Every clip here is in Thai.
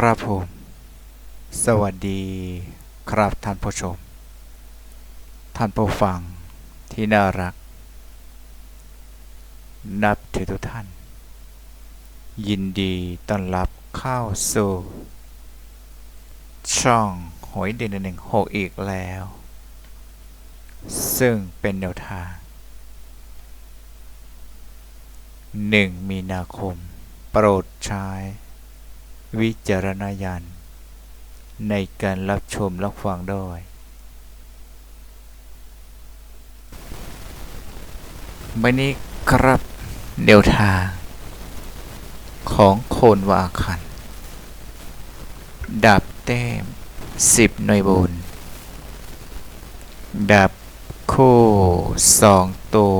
ครับผม สวัสดีครับท่านผู้ชม ท่านผู้ฟังที่น่ารัก นับถือทุกท่าน ยินดีต้อนรับเข้าสู่ ช่องหวยเด่นหนึ่งหกอีกแล้ว ซึ่งเป็นแนวทาง1มีนาคม โปรดใช้ วิจารณญาณในการรับชมรับฟังด้วยวันนี้ครับแนวทางของโคนวาคัน ดับแต้มสิบหน่วยบน ดับคู่สองตัว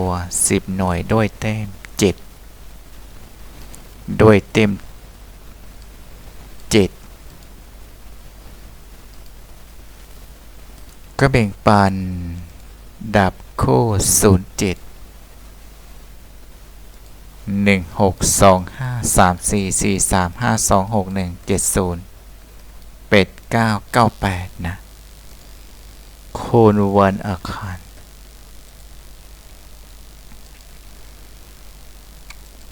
สิบหน่วยด้วยแต้มเจ็ดด้วยเต็ม จ็ดก็แบ่งปัน ดับโค่ศูนย์เจ็ดหนึ่งหกสองห้าสามสี่สี่สามห้าสองหกหนึ่งเจ็ดศูนย์เป็ดเก้าเก้าแปดนะโคนวันอาคาร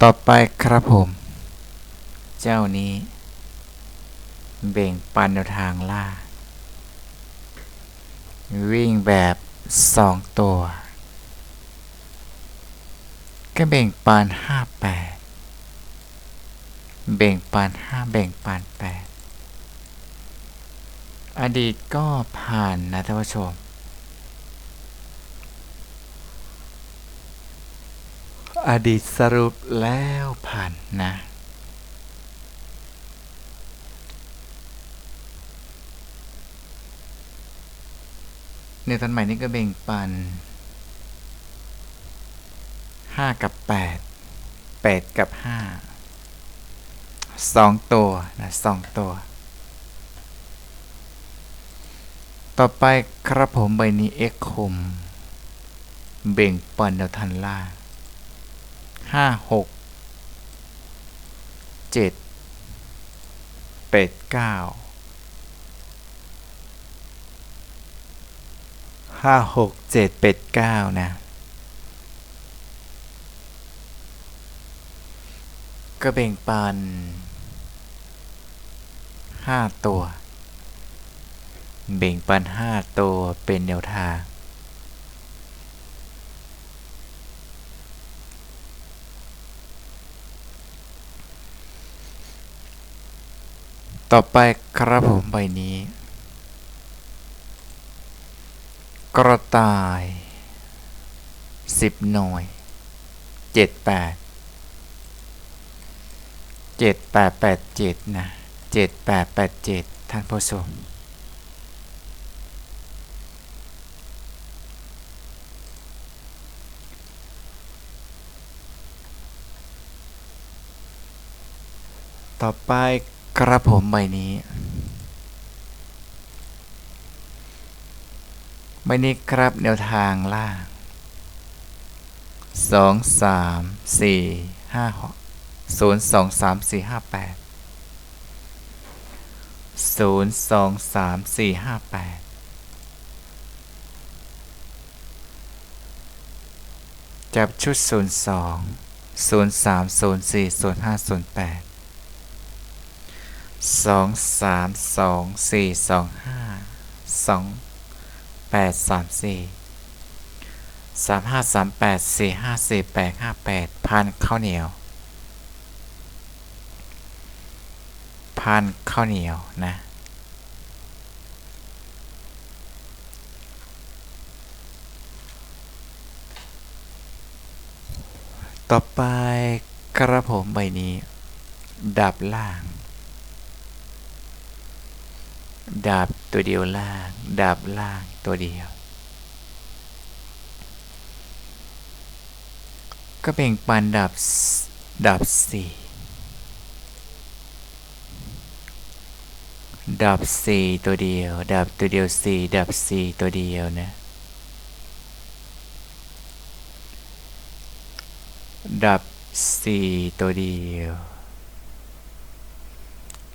ต่อไปครับผม เจ้านี้ เบ่งปันแนวทางล่า วิ่งแบบสองตัว ก็เบ่งปานห้าแปดเบ่งปานห้าเบ่งปานแปดอดีตก็ผ่านนะท่านผู้ชมอดีตสรุปแล้วผ่านนะ ในตอนใหม่นี้ก็เบ่งปันห้ากับแปดแปดกับห้าสองตัวนะสองตัว ต่อไปครับผมใบนี้เอ็กคม เบ่งปันแนวทันล่าห้าหกเจ็ดแปดเก้า ห้าหกเจ็ดแปดเก้านะก็แบ่งปันห้าตัวเบ่งปันห้าตัวเป็นแนวทางต่อไปครับผมใบนี้ กระต่ายสิบหน่วยเจ็ดแปดเจ็ดแปดแปดเจ็ดนะเจ็ดแปดแปดเจ็ดท่านผู้ชมต่อไปกระผมใบนี้ ใบนี้ครับแนวทางล่างสองสามสี่ห้าศูนย์สองสามสี่ห้าแปดศูนย์สองสามสี่ห้าแปดจับชุดศูนย์สองศูนย์สามศูนย์สี่ศูนย์ห้าศูนย์ แปดสามสี่สาสองแปดสามสี่สามห้าสามแปดสี่ห้าสี่แปดห้าแปดพันข้าวเหนียวพันข้าวเหนียวนะต่อไปกระผมใบนี้ ดับล่าง ดับตัวเดียวล่าง ดับล่าง ตัวเดียว ก็เบ่งปันดับดับสี่ดับสี่ตัวเดียว ดับตัวเดียวสี่ดับสี่ตัวเดียวนะ ดับสี่ตัวเดียว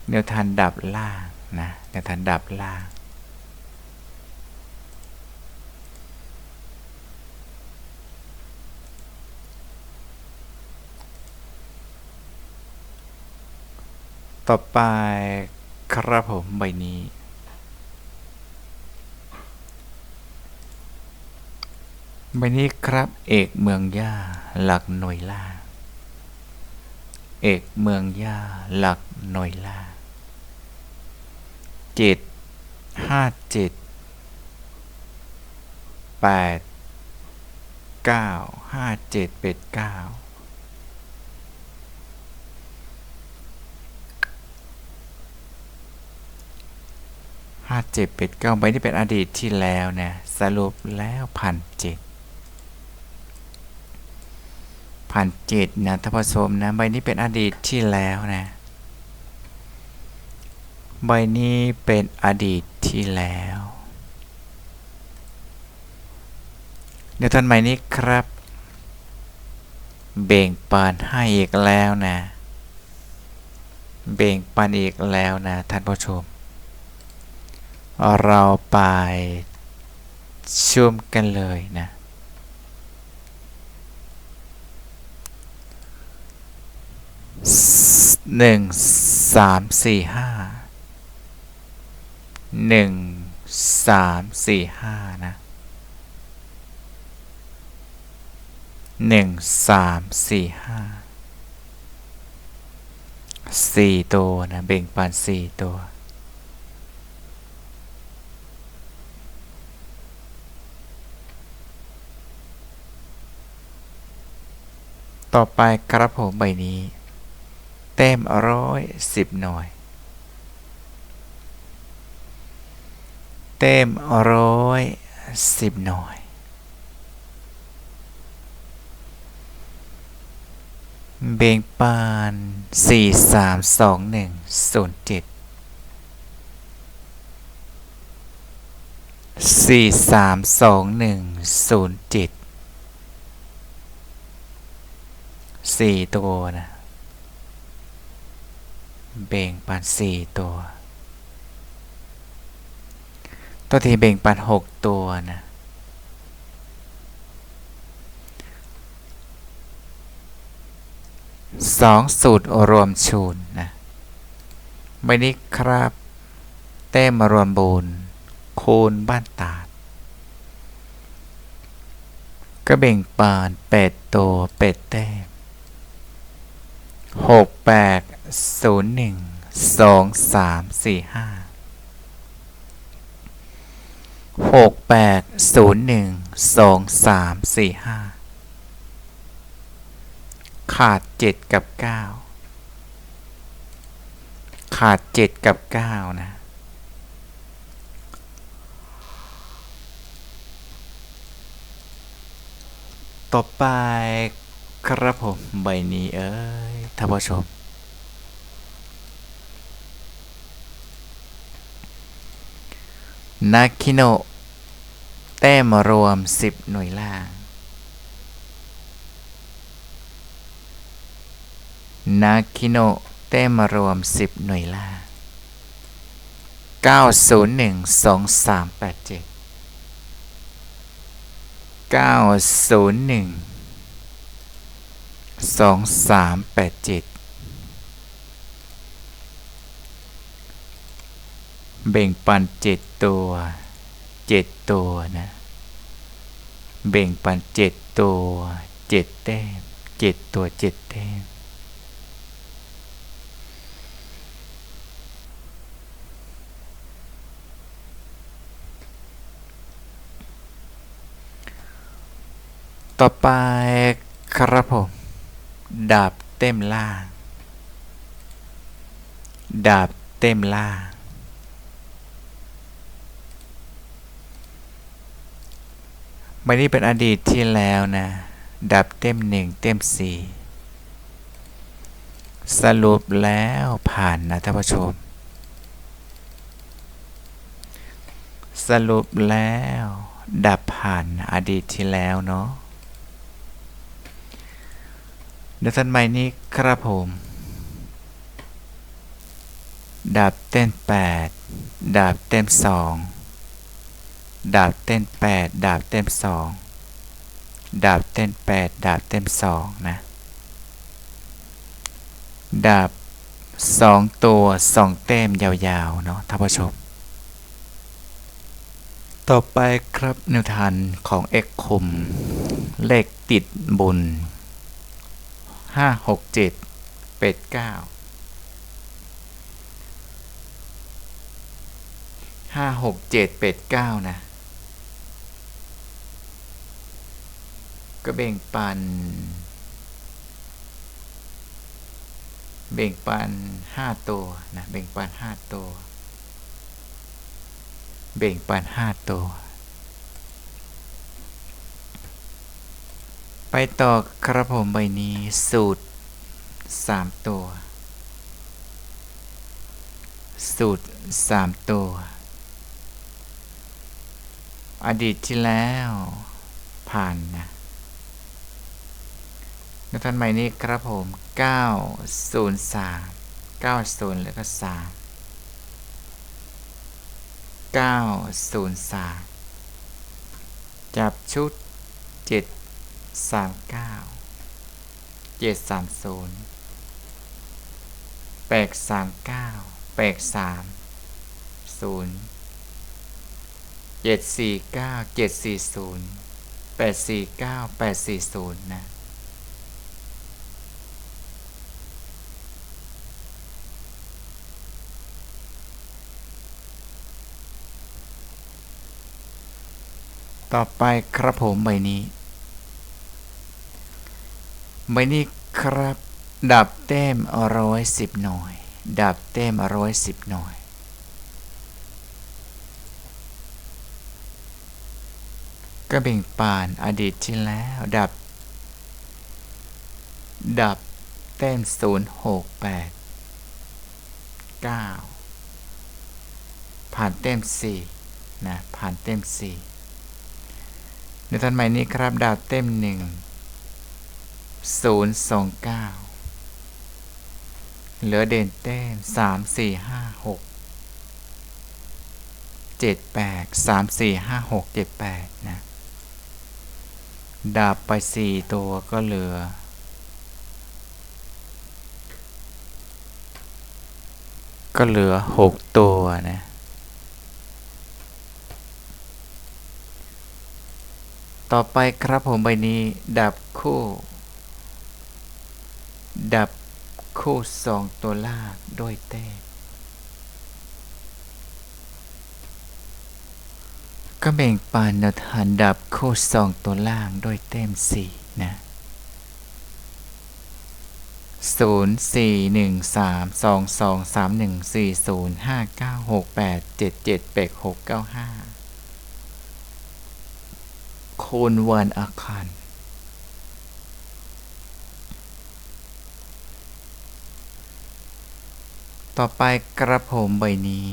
แนวทางดับล่างนะแนวทางดับล่าง ต่อไปครับผมใบนี้ ใบนี้ครับ เอกเมืองย่าหลักหน่วยล่างเอกเมืองย่าหลักหน่วยล่างเจ็ดห้าเจ็ดแปดเก้าห้าเจ็ดเป็ดเก้า ห้าเจ็ดเป็ดเก้าใบนี้เป็นอดีตที่แล้วนะสรุปแล้วพันเจ็ดพันเจ็ดนะท่านผู้ชมนะใบนี้เป็นอดีตที่แล้วนะใบนี้เป็นอดีตที่แล้ว เดี๋ยวท่านใหม่นี้ครับ เบ่งปันให้อีกแล้วนะ เบ่งปันอีกแล้วนะท่านผู้ชม เราไปชมกันเลยนะ หนึ่งสามสี่ห้า หนึ่งสามสี่ห้านะหนึ่งสามสี่ห้าสี่ตัวนะเบ่งปันสี่ตัว ต่อไปกระผมใบนี้เต็มร้อยสิบหน่วยเต็มร้อยสิบหน่วยเบ่งปานสี่สามสองหนึ่งศูนย์เจ็ดสี่สามสองหนึ่งศูนย์เจ็ด สี่ตัวนะเบ่งปันสี่ตัวตัวที่เบ่งปันหกตัวนะสองสูตรรวมชูนนะใบนี้ครับเต้มารวมบูนคูณบ้านตาด ก็เบ่งปานเป็ดตัวเป็ดแต้ม หกแปดศูนย์หนึ่งสองสามสี่ห้าหกแปดศูนย์หนึ่งสองสามสี่ห้าขาดเจ็ดกับเก้าขาดเจ็ดกับเก้านะต่อไป ครับผมใบนี้เอ้ยท่านผู้ชมนาคิโนะแต้มรวม 10 หน่วยล่างนาคิโนะแต้มรวม 10 หน่วยล่าง 901 2387 901 สองสามแปดเจ็ดเบ่งปันเจ็ดตัวเจ็ดตัวนะ เบ่งปันเจ็ดตัวเจ็ดแต้มเจ็ดตัวเจ็ดแต้มต่อไปครับผม ดาบเต็มล่าง ดาบเต็มล่างใบนี้เป็นอดีตที่แล้วนะ ดาบเต็มหนึ่งเต็มสี่สรุปแล้วผ่านนะท่านผู้ชม สรุปแล้ว ดับผ่านอดีตที่แล้วเนาะ เดี๋ยวท่านใหม่นี้ครับผม ดาบเต้นแปดดาบเต้นสองดาบเต้นแปดดาบเต้นสองดาบเต้นแปดดาบเต้นสองนะ ดาบสองตัวสองเต้มยาวๆ เนาะท่านผู้ชม ต่อไปครับนิวทันของเอ็กคม เลขติดบุญ ห้าหกเจ็ดเป็ดเก้าห้าหกเจ็ดเป็ดเก้านะ ก็แบ่งปันแบ่งปันห้าตัวนะแบ่งปันห้าตัวแบ่งปันห้าตัว ไปต่อครับผมใบนี้สูตรสามตัว สูตรสามตัว อดีตที่แล้วผ่านนะในท่านใหม่นี้ครับผม 903 90 แล้วก็ 3 903 จับชุด 739 730แปก39แปก3 0 749 740 849 840นะต่อไปครับผมใบนี้ ใบนี้ครับ ดับแต้มร้อยสิบหน่อยดับแต้มร้อยสิบหน่อยก็เบ่งปานอดีตที่แล้ว ดับ ดับแต้มศูนย์หกแปดเก้าผ่านเต้มสี่นะผ่านเต้มสี่ในทันใหม่นี้ครับ ดาวเต้มหนึ่ง ศูนย์สองเก้าเหลือเด่นเต้มสามสี่ห้าหกเจ็ดแปดสามสี่ห้าหกเจ็ดแปดนะดาบไปสี่ตัวก็เหลือก็เหลือหกตัวนะ ต่อไปครับผมใบนี้ ดับคู่ ดับคู่สองตัวลากด้วยเต้มก็แบ่งปันนวทางดับคู่สองตัวล่างด้วยเต้มสี่นะศูนย์สี่หนึ่งสามสองสองสามหนึ่งสี่ศูนย์ห้าเก้าหกแปดเจ็ดเจ็ดแปดหกเก้าห้าคูณวันอาคาร ต่อไปกระผมใบนี้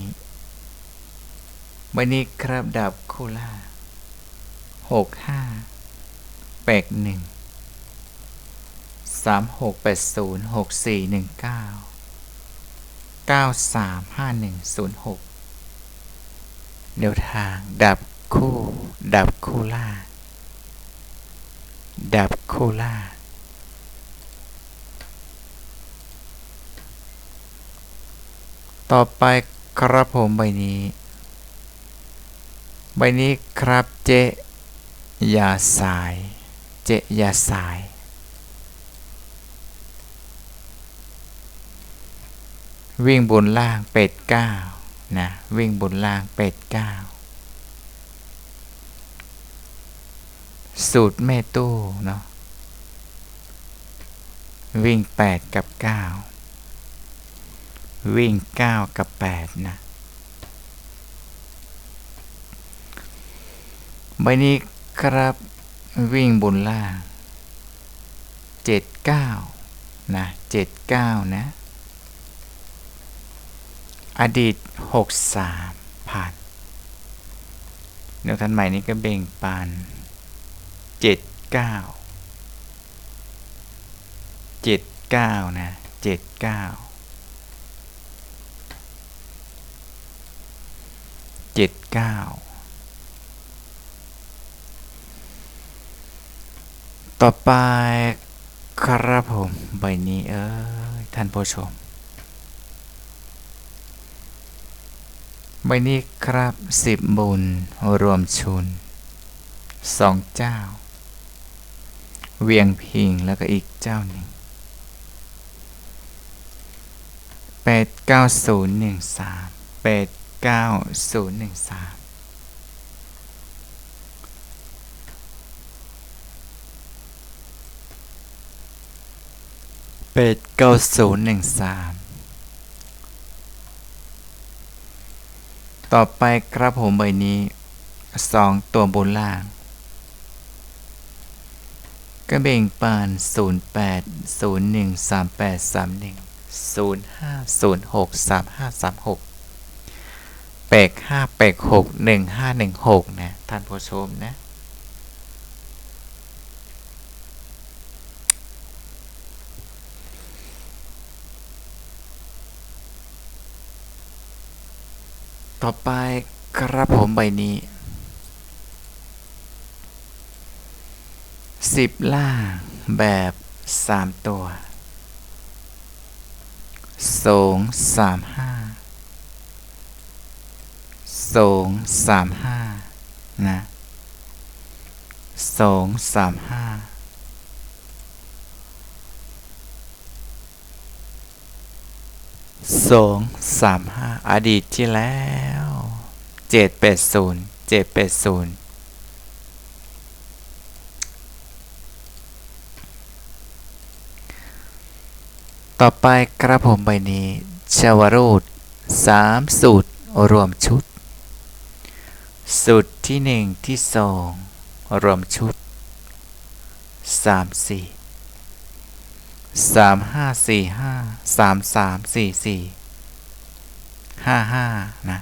ใบนี้ครับดับคูล่าหกห้าแปดหนึ่งสามหกแปดศูนย์หกสี่หนึ่งเก้าเก้าสามห้าหนึ่งศูนย์หกแนวทางดับคู่ ดับคูล่าดับคูล่า ต่อไปครับผมใบนี้ ใบนี้ครับเจยาสาย เจยาสาย วิ่งบนล่างเป็ดเก้านะวิ่งบนล่างเป็ดเก้าสูตรแม่ตู้เนาะวิ่งแปดกับเก้า วิ่ง 9 กับ 8 นะ ใบนี้ครับวิ่งบนล่าง 79 นะ 79 นะ อดีต 63 ผ่านเดี๋ยวทันใหม่นี้ก็เบ่งปาน 79 79 นะ 79 เจ็ดเก้าต่อไปครับผมใบนี้เอ้ยท่านผู้ชม ใบนี้ครับสิบบุญรวมชุนสองเจ้า เวียงพิงแล้วก็อีกเจ้าหนึ่งแปดเก้าศูนย์หนึ่งสามแปด เก้าศูนย์หนึ่งสามแปดเก้าศูนย์หนึ่งสามต่อไปครับผมใบนี้สองตัวบนล่าง กระเบ่งปาน0 8 0 1 3 8 3 1 0 5 0 6 3 5 3 6 แปก5แปก6 1 5 1 6นะท่านผู้ชมนะต่อไปครับผมใบนี้สิบล่างแบบสามตัวสองสามห้า สองสามห้านะสองสามห้าสองสามห้าอดีตที่แล้วเจ็ดแปดศูนย์เจ็ดแปดศูนย์ต่อไปกระผมใบนี้ชาวรูดสามสูตรรวมชุด สูตรที่หนึ่งที่สองรวมชุดสามสี่สามห้าสี่ห้าสามสามสี่สี่ห้าห้านะ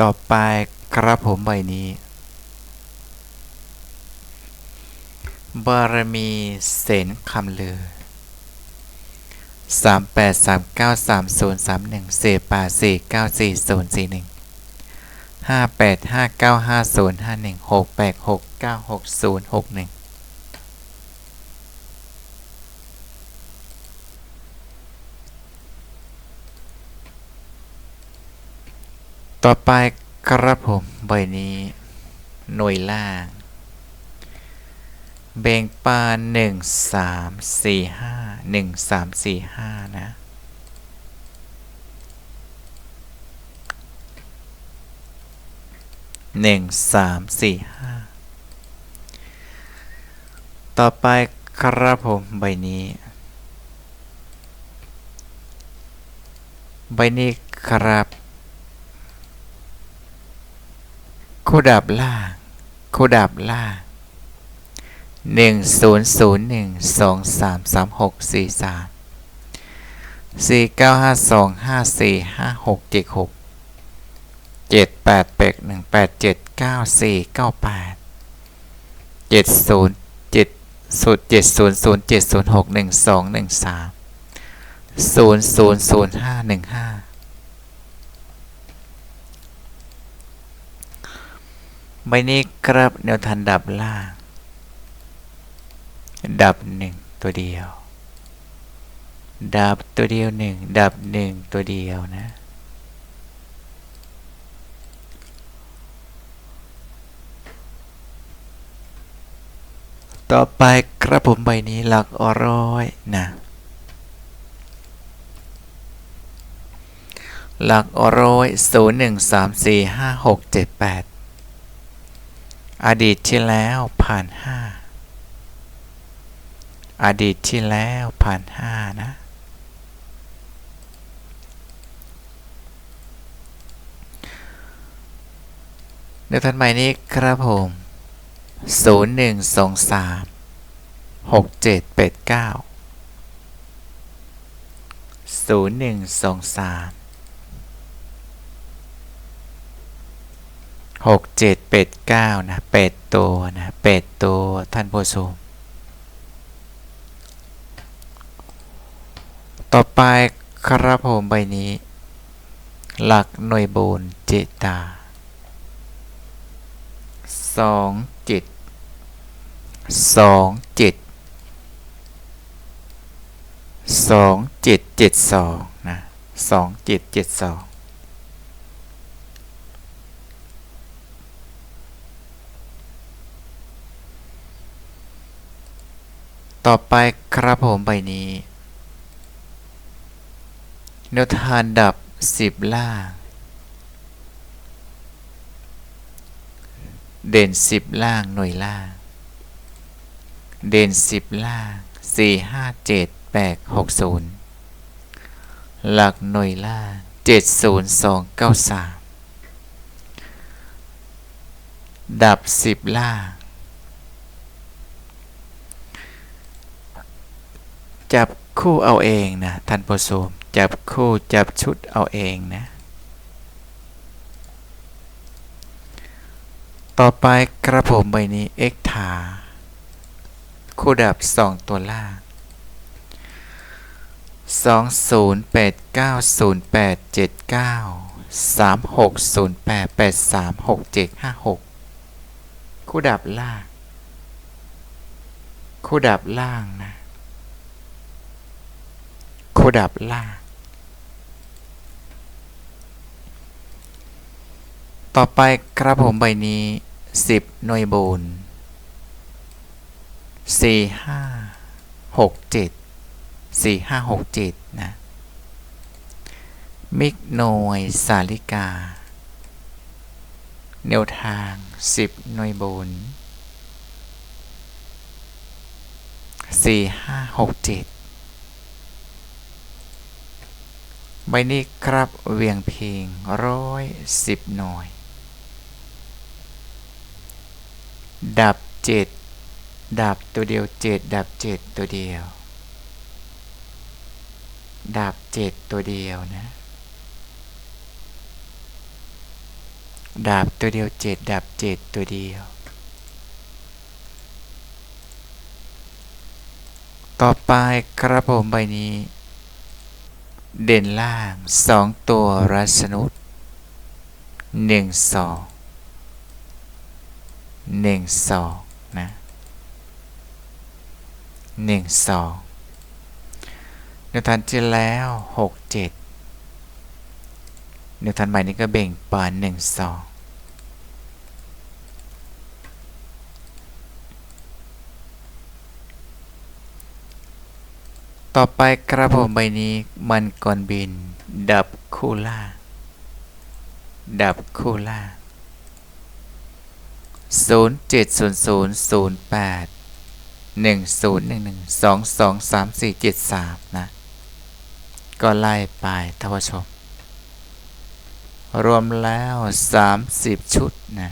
ต่อไปกระผมใบนี้ บารมีเสนคำลือสามแปดสามเก้าสามศูนย์สามหนึ่งสี่แปดสี่เก้าสี่ศูนย์สี่หนึ่งห้าแปดห้าเก้าห้าศูนย์ห้าหนึ่งหกแปดหกเก้าหกศูนย์หกหนึ่งต่อไปกระผมใบนี้หน่วยล่าง เบ่งปานหนึ่งสามสี่ห้าหนึ่งสามสี่ห้านะหนึ่งสามสี่ห้าต่อไปครับผมใบนี้ ใบนี้ครับโคดับล่างโคดับล่าง หนึ่งศูนย์ศูนย์หนึ่งสองสามสามหกสี่สามสี่เก้าห้าสองห้าสี่ห้าหกเจ็ดหกเจ็ดแปดแปดหนึ่งแปดเจ็ดเก้าสี่เก้าแปดเจ็ดศูนย์เจ็ดศูนย์เจ็ดศูนย์ศูนย์เจ็ดศูนย์หกหนึ่งสองหนึ่งสามศูนย์ศูนย์ศูนย์ห้าหนึ่งห้าใบนี้ครับแนวทันดับล่าง ดับหนึ่งตัวเดียว ดับตัวเดียวหนึ่งดับหนึ่งตัวเดียวนะ ต่อไปกระผมใบนี้หลักอร้อยนะหลักอร้อยศูนย์หนึ่งสามสี่ห้าหกเจ็ดแปดอดีตที่แล้วผ่านห้า อดีตที่แล้วผ่านห้านะ เดี๋ยวทันใหม่นี้ครับผมศูนย์หนึ่งสองสามหกเจ็ดแปดเก้าศูนย์หนึ่งสองสามหกเจ็ดเป็ดเก้านะเป็ดตัวนะเป็ดตัวท่านผู้ชม ต่อไปครับผมใบนี้ หลักหน่วยโบนเจตาสองเจ็ดสองเจ็ดสองเจ็ดเจ็ดสองนะสองเจ็ดเจ็ดสองต่อไปครับผมใบนี้ แนวทางดับสิบล่าง เด่นสิบล่างหน่วยล่าง เด่นสิบล่างสี่ห้าเจ็ดแปดหกศูนย์หลักหน่วยล่างเจ็ดศูนย์สองเก้าสามดับสิบล่าง จับคู่เอาเองนะท่านผู้ชม จับคู่จับชุดเอาเองนะ ต่อไปกระผมใบนี้เอ็กถาคู่ดับสองตัวล่างสองศูนย์แปดเก้าศูนย์แปดเจ็ดเก้าสามหกศูนย์แปดแปดสามหกเจ็ดห้าหกคู่ดับล่าง คู่ดับล่างนะ คู่ดับล่าง ต่อไปกระผมใบนี้สิบหน่วยบูนสี่ห้าหกเจ็ดสี่ห้าหกเจ็ดนะ มิกหน่วยสาลิกา แนวทางสิบหน่วยบูนสี่ห้าหกเจ็ดใบนี้ครับเวียงเพลงร้อยสิบหน่วย ดับเจ็ดดับตัวเดียวเจ็ดดับเจ็ดตัวเดียว ดับเจ็ดตัวเดียวนะ ดับตัวเดียวเจ็ดดับเจ็ดตัวเดียว ต่อไปกระผมใบนี้ เด่นล่างสองตัวรัสนุษหนึ่งสอง หนึ่งสองนะหนึ่งสองเนวทันที่แล้วหกเจ็ดเนวทันใหม่นี้ก็เบ่งปานหนึ่งสองต่อไปกระผมใบนี้มันก่อนบิน ดับคูล่า ดับคูล่า งศูนย์เจ็ดศูนย์ศูนย์ศูนย์แปดหนึ่งศูนย์หนึ่งหนึ่งสองสองสามสี่เจ็ดสามนะ ก็ไล่ไปท่านผู้ชม รวมแล้วสามสิบชุดนะ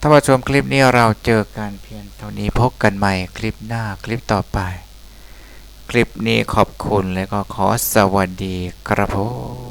ท่านผู้ชมคลิปนี้เราเจอกันเพียงเท่านี้พบกันใหม่คลิปหน้าคลิปต่อไป คลิปนี้ขอบคุณและก็ขอสวัสดีครับผม